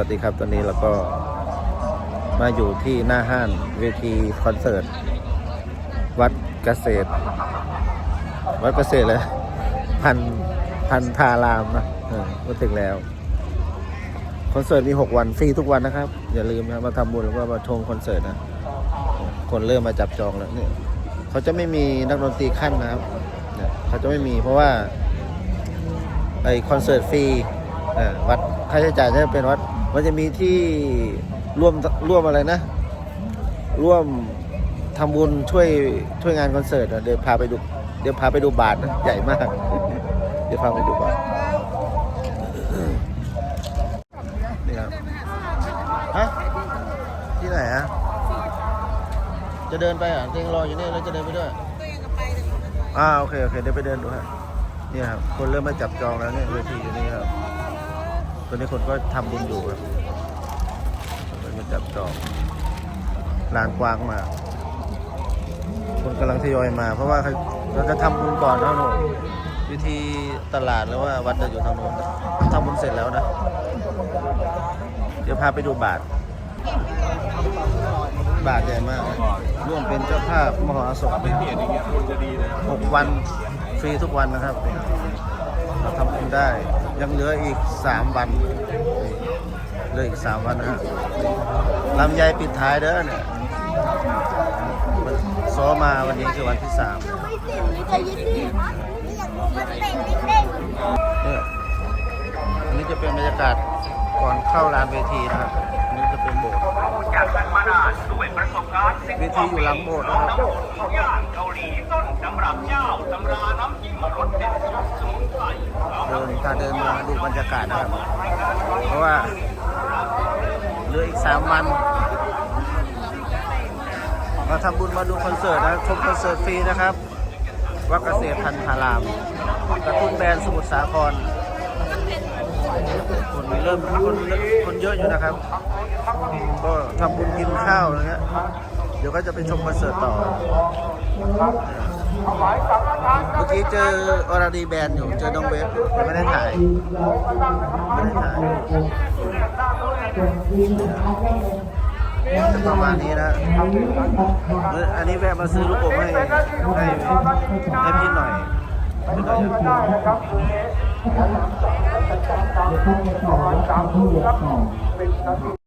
วัสดีครับตอนนี้เราก็มาอยู่ที่หน้าห้านเวทีคอนเสิร์ต วัดเกษตร วัดเกษตรเลยพันพันธารามนะมาถึงแล้ว คอนเสิร์ตมี6วันฟรีทุกวันนะครับ อย่าลืมนะมาทำบุญแล้วก็มาชมคอนเสิร์ตนะ คนเริ่มมาจับจองแล้วเนี่ยเขาจะไม่มีนักดนตรีขั้นนะครับเนี่ยเขาจะไม่มีเพราะว่าไอคอนเสิร์ตฟรีวัดค่าใช้จ่ายจะเป็นวัด มันจะมีที่ร่วมร่วมอะไรนะ ร่วมทำบุญช่วยช่วยงานคอนเสิร์ตอะเดี๋ยวพาไปดูเดี๋ยวพาไปดูบาทนะใหญ่มาก เดี๋ยวพาไปดูบาทนี่ครับฮะที่ไหนอะจะเดินไปอะเองรออยู่นี่แล้วจะเดินไปด้วยอ่าโอเคโอเคเดี๋ยวไปเดินดูฮะนี่ครับคนเริ่มมาจับจองแล้วเนี่ยเวทีอยู่นี่ครับ ตอนนี้คนก็ทำบุญอยู่ครับเริ่มาจับจองลานกว้างมากคนกำลังทยอยมา เพราะว่าเราจะทำบุญก่อนนะหนูวิธีตลาดหรือว่าวัดจะอยู่ทางโน้นทำบุญเสร็จแล้วนะ เดี๋ยวพาไปดูบาท บาทใหญ่มากนะร่วมเป็นเจ้าภาพมหาสมหกวันฟรีทุกวันนะครับ เราทำบุญได้ ยังเหลืออีกสามวันเหลืออีกสามวันนะฮะลำไยปิดท้ายเด้อเนี่ยซ้อมมาวันนี้คือวันที่สามเนี่จะยิ่งดีนี่อยากรู้มันเต้นเต้นเนี่ยอันนี้จะเป็นบรรยากาศก่อนเข้าลานเวทีนะครับอันนี้จะเป็นโบสถ์จากกันมานานด้วยประสบการณ์สิบเวทีอยู่หลังโบสถ์นะครับเกาหลีต้นตำรับเจ้าตำรา เดินการเดินมาดูบรรยากาศนะครับ เพราะว่าเหลืออีกสามวันมาทำบุญมาดูคอนเสิร์ตนะชมคอนเสิร์ตฟรีนะครับ วัดเกษตรพันธาราม กระตุ้นแบรนด์สมุทรสาครคนเริ่มคนคนเยอะอยู่นะครับ ก็ทำบุญกินข้าวอะไรเงี้ยเดี๋ยวก็จะไปชมคอนเสิร์ตต่อ เมื่อกี้เจออรดีแบนอยู่ เจอน้องเวฟอยู่ไม่ได้ถ่าย ไม่ได้ถ่ายจะประมาณนี้นะอันนี้แวะมาซื้อลูกโป่งให้ให้ให้พี่หน่อยพี่หน่อยอยาก